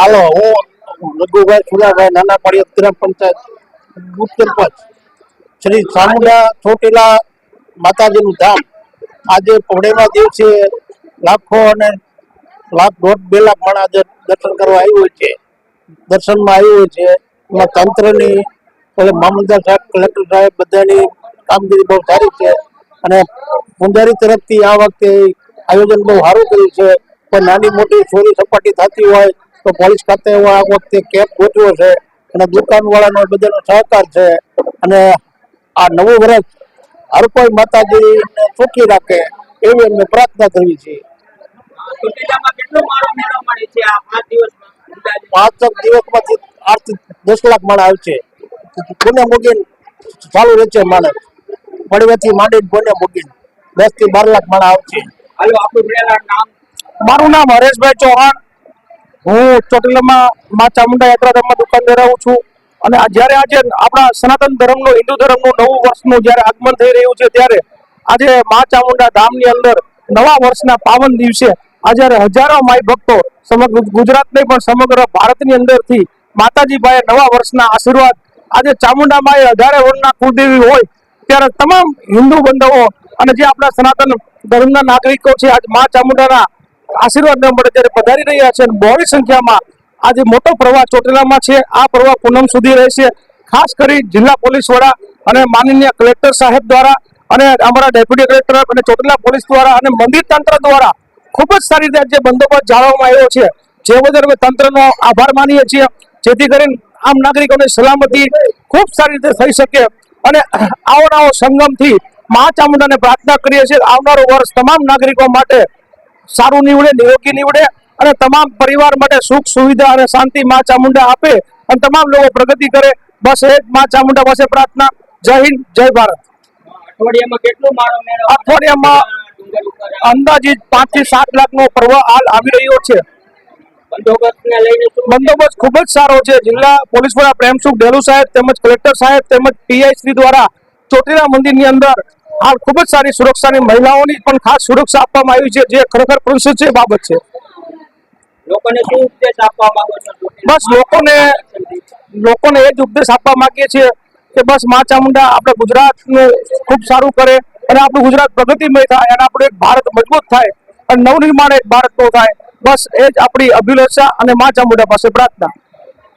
હાલો, હું લઘુભાઈ સુલાભાઈ નાના પાડિયા ગ્રામ પંચાયત બુથ સરપંચ શ્રી ચામુંડા ચોટીલા માતાજીનું ધામ. આજે પૌર્ણિમા દિવસે લાખો અને લાખ દોઢ બે લાખ માણસ આજે દર્શન કરવા આવ્યું છે. દર્શનમાં આવ્યું છે. એમાં તંત્રની પછી મામલતદાર સાહેબ, કલેક્ટર સાહેબ બધાની કામગીરી બહુ સારી છે. અને પૂંજારી તરફથી આ વખતે આયોજન બહુ સારું કર્યું છે. કોઈ નાની મોટી ચોરી સપાટી થતી હોય તો પોલીસ ખાતે આ વખતે કેમ્પ ગોઠવ્યો છે અને દુકાનવાળાનો બધાનો સહકાર છે અને આ નવું વર્ષ હર કોઈ માતાજી સુખી રાખે એવી અમે પ્રાર્થના કરવી છે પાંચ દિવસમાં? દિવસમાંથી આઠથી દસ લાખ માણસ આવશે કોને મૂકીને ચાલુ રહે છે માણસ? પડવેથી માંડીને કોને મૂકીને? દસથી બાર લાખ માણસ આવશે મારું નામ હરેશભાઈ ચૌહાણ. હું ચોટીલામાં મા ચામુંડા યાત્રાધામમાં દુકાન ધરાવું છું. અને જ્યારે આજે આપણા સનાતન ધર્મનું, હિન્દુ ધર્મનું નવું વર્ષનું જ્યારે આગમન થઈ રહ્યું છે, ત્યારે આજે મા ચામુંડા ધામની અંદર નવા વર્ષના પાવન દિવસે આજે હજારો માય ભક્તો સમગ્ર ગુજરાત નહીં પણ સમગ્ર ભારતની અંદરથી માતાજી પાસે નવા વર્ષના આશીર્વાદ, આજે ચામુંડા માએ હજારે વર્ષના કુળદેવી હોય, ત્યારે તમામ હિન્દુ બંધુઓ અને જે આપણા સનાતન ધર્મના નાગરિકો છે, આજ મા ચામુંડાના આશીર્વાદ ન મળે ત્યારે પધારી રહ્યા છે અને બહોળી સંખ્યામાં આજે મોટો પ્રવાહ ચોટીલામાં છે, આ પ્રવાહ પૂનમ સુધી રહેશે. ખાસ કરી જિલ્લા પોલીસ વડા અને માનનીય કલેક્ટર સાહેબ દ્વારા અને અમારા ડેપ્યુટી કલેક્ટર અને ચોટીલા પોલીસ દ્વારા અને મંદિર તંત્ર દ્વારા ખૂબ જ સારી રીતે જે બંદોબસ્ત જાળવવામાં આવ્યો છે. જે બદલ અમે તંત્રનો આભાર માનીએ છીએ. જેથી કરીને આમ નાગરિકોને સલામતી ખૂબ સારી રીતે થઈ શકે અને આવો સંગમથી મા ચામુંડાને પ્રાર્થના કરીએ છીએ. આવનારો આવનારું વર્ષ તમામ નાગરિકો માટે સારું નીવડે નિરોગી નીવડે અને તમામ પરિવાર માટે સુખ સુવિધા અને શાંતિ મા ચામુંડા આપે અને તમામ લોકો પ્રગતિ કરે. બસ એ માં ચામુંડા પાસે પ્રાર્થના. જય હિન્દ જય ભારત. અઠવાડિયામાં કેટલો મેળો અઠવાડિયામાં અંદાજિત પાંચથી સાત લાખ નો પ્રવાહ હાલ આવી રહ્યો છે. બંદોબસ્ત ખૂબ જ સારો છે. જિલ્લા પોલીસ વડા પ્રેમસુખ ડેલુ સાહેબ તેમજ કલેક્ટર સાહેબ તેમજ પીઆઈ શ્રી દ્વારા ચોટીલા મંદિરની અંદર હાલ ખૂબ જ સારી સુરક્ષાની મહિલાઓની પણ ખાસ સુરક્ષા આપવામાં આવી છે જે ખરેખર પ્રશંસનીય બાબત છે. લોકોને શું ઉપદેશ આપવા માંગો છો? બસ લોકોને લોકોને એ જ ઉપદેશ આપવા માંગીએ છીએ કે બસ મા ચામુંડા આપણે ગુજરાતનું ખૂબ સારું કરે અને આપણું ગુજરાત પ્રગતિમય થાય અને આપણું એક ભારત મજબૂત થાય અને નવનિર્માણ એક ભારતનું થાય. બસ એ જ આપણી અભિલાષા અને મા ચામુંડા પાસે પ્રાર્થના.